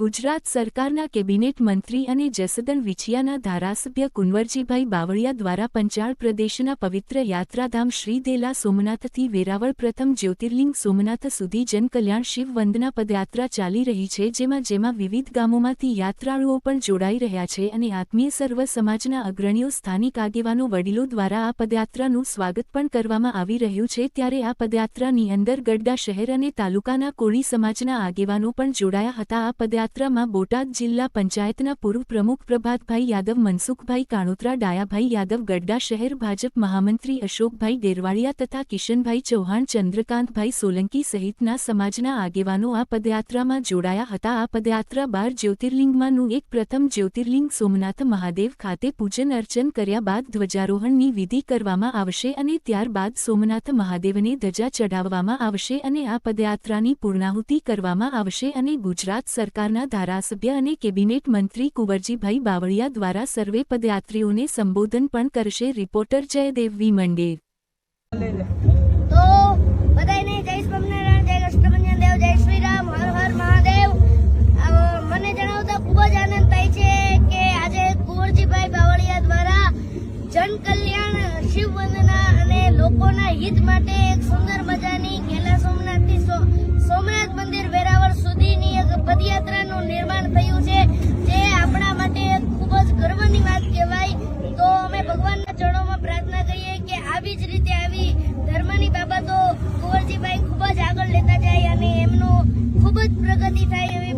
ગુજરાત સરકારના કેબિનેટ મંત્રી અને જસદણ વિછિયાના ધારાસભ્ય કુંવરજીભાઈ બાવળિયા દ્વારા પંચાળ પ્રદેશના પવિત્ર યાત્રાધામ શ્રી દેલા સોમનાથથી વેરાવળ પ્રથમ જ્યોતિર્લિંગ સોમનાથ સુધી જનકલ્યાણ શિવ વંદના પદયાત્રા ચાલી રહી છે, જેમાં જેમાં વિવિધ ગામોમાંથી યાત્રાળુઓ પણ જોડાઈ રહ્યા છે અને આત્મીય સર્વ સમાજના અગ્રણીઓ, સ્થાનિક આગેવાનો, વડીલો દ્વારા આ પદયાત્રાનું સ્વાગત પણ કરવામાં આવી રહ્યું છે. ત્યારે આ પદયાત્રાની અંદર ગઢડા શહેર અને તાલુકાના કોળી સમાજના આગેવાનો પણ જોડાયા હતા. આ પદયાત્રામાં બોટાદ જિલ્લા પંચાયતના પૂર્વ પ્રમુખ પ્રભાતભાઈ યાદવ, મનસુખભાઈ કાણોત્રા, ડાયાભાઈ યાદવ ગડ્ડા શહેર ભાજપ મહામંત્રી અશોકભાઈ ડેરવાડિયા તથા કિશનભાઈ ચૌહાણ, ચંદ્રકાંતભાઈ સોલંકી સહિતના સમાજના આગેવાનો આ પદયાત્રામાં જોડાયા હતા. આ પદયાત્રા બાર જ્યોતિર્લિંગમાંનું એક. પ્રથમ જ્યોતિર્લિંગ સોમનાથ મહાદેવ ખાતે પૂજન અર્ચન કર્યા બાદ ધ્વજારોહણની વિધિ કરવામાં આવશે અને ત્યારબાદ સોમનાથ મહાદેવને ધજા ચઢાવવામાં આવશે અને આ પદયાત્રાની પૂર્ણાહુતિ કરવામાં આવશે અને ગુજરાત સરકારના ધારાસભ્ય અને કેબિનેટ મંત્રી કુંવરજીભાઈ બાવળિયા દ્વારા સર્વે પદયાત્રીઓને સંબોધન પણ કરશે રિપોર્ટર જયદેવ વી મંડેર. તો બધાયને જય અને લોકોના હિત માટે એક સુંદર પદયાત્રાનું નિર્માણ થયું છે, જે આપણા માટે ખૂબ જ ગર્વની વાત કહેવાય. તો અમે ભગવાનના ચરણોમાં પ્રાર્થના કરીએ કે આવી જ રીતે આવી ધર્મની બાબતો કુંવરજીભાઈ ખૂબ જ આગળ લેતા જાય અને એમનું ખૂબ જ પ્રગતિ થાય એવી